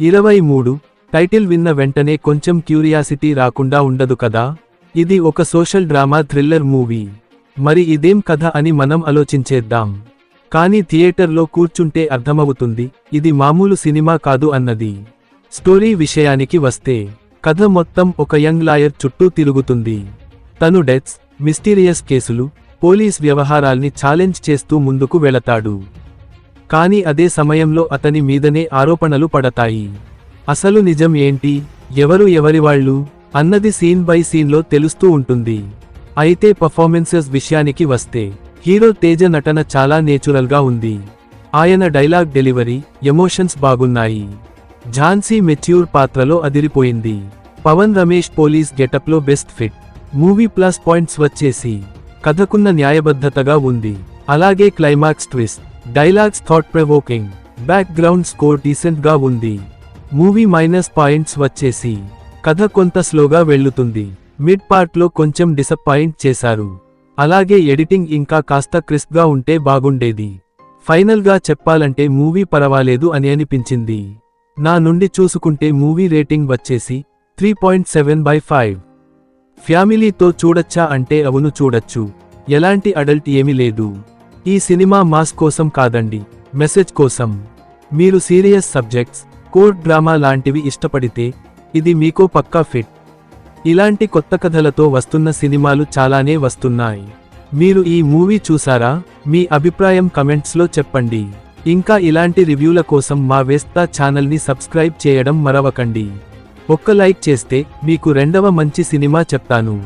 ఇరవై మూడు. టైటిల్ విన్న వెంటనే కొంచెం క్యూరియాసిటీ రాకుండా ఉండదు కదా? ఇది ఒక సోషల్ డ్రామా థ్రిల్లర్ మూవీ. మరి ఇదేం కథ అని మనం ఆలోచించేద్దాం. కానీ థియేటర్లో కూర్చుంటే అర్థమవుతుంది ఇది మామూలు సినిమా కాదు అన్నది. స్టోరీ విషయానికి వస్తే కథ మొత్తం ఒక యంగ్ లాయర్ చుట్టూ తిరుగుతుంది. తను డెత్స్ మిస్టీరియస్ కేసులు పోలీస్ వ్యవహారాల్ని ఛాలెంజ్ చేస్తూ ముందుకు వెళతాడు. కానీ అదే సమయంలో అతని మీదనే ఆరోపణలు పడతాయి. అసలు నిజం ఏంటి? ఎవరు ఎవరివాళ్ళు అన్నది సీన్ బై సీన్లో తెలుస్తూ ఉంటుంది. అయితే పర్ఫార్మెన్సెస్ విషయానికి వస్తే హీరో తేజ నటన చాలా నేచురల్గా ఉంది. ఆయన డైలాగ్ డెలివరీ ఎమోషన్స్ బాగున్నాయి. ఝాన్సీ మెచ్యూర్ పాత్రలో అదిరిపోయింది. పవన్ రమేష్ పోలీస్ గెటప్లో best fit. Movie plus points వచ్చేసి కథకున్న న్యాయబద్ధతగా ఉంది. అలాగే climax twist. Dialogues thought provoking background score డీసెంట్గా ఉంది. మూవీ మైనస్ పాయింట్స్ వచ్చేసి. కథ కొంత స్లోగా వెళ్ళుతుంది మిడ్ పార్ట్లో కొంచెం డిసప్పాయింట్ చేశారు. అలాగే ఎడిటింగ్ ఇంకా కాస్త క్రిస్ప్గా ఉంటే బాగుండేది. ఫైనల్గా చెప్పాలంటే మూవీ పర్వాలేదు అని అనిపించింది. నా నుండి చూసుకుంటే మూవీ రేటింగ్ వచ్చేసి three point seven by five ఫ్యామిలీతో చూడొచ్చా అంటే అవును చూడొచ్చు. ఎలాంటి అడల్ట్ ఏమీ లేదు. ఈ సినిమా మాస్ కోసం కాదండి మెసేజ్ కోసం. మీరు సీరియస్ సబ్జెక్ట్స్ కోర్ట్ డ్రామా లాంటివి ఇష్టపడితే ఇది మీకో పక్కా ఫిట్. ఇలాంటి కొత్త కథలతో వస్తున్న సినిమాలు చాలానే వస్తున్నాయి. మీరు ఈ మూవీ చూసారా? మీ అభిప్రాయం కమెంట్స్లో చెప్పండి. ఇంకా ఇలాంటి రివ్యూల కోసం మా వేస్తా ఛానల్ని సబ్స్క్రైబ్ చేయడం మరవకండి. ఒక్క లైక్ చేస్తే మీకు రెండవ మంచి సినిమా చెప్తాను.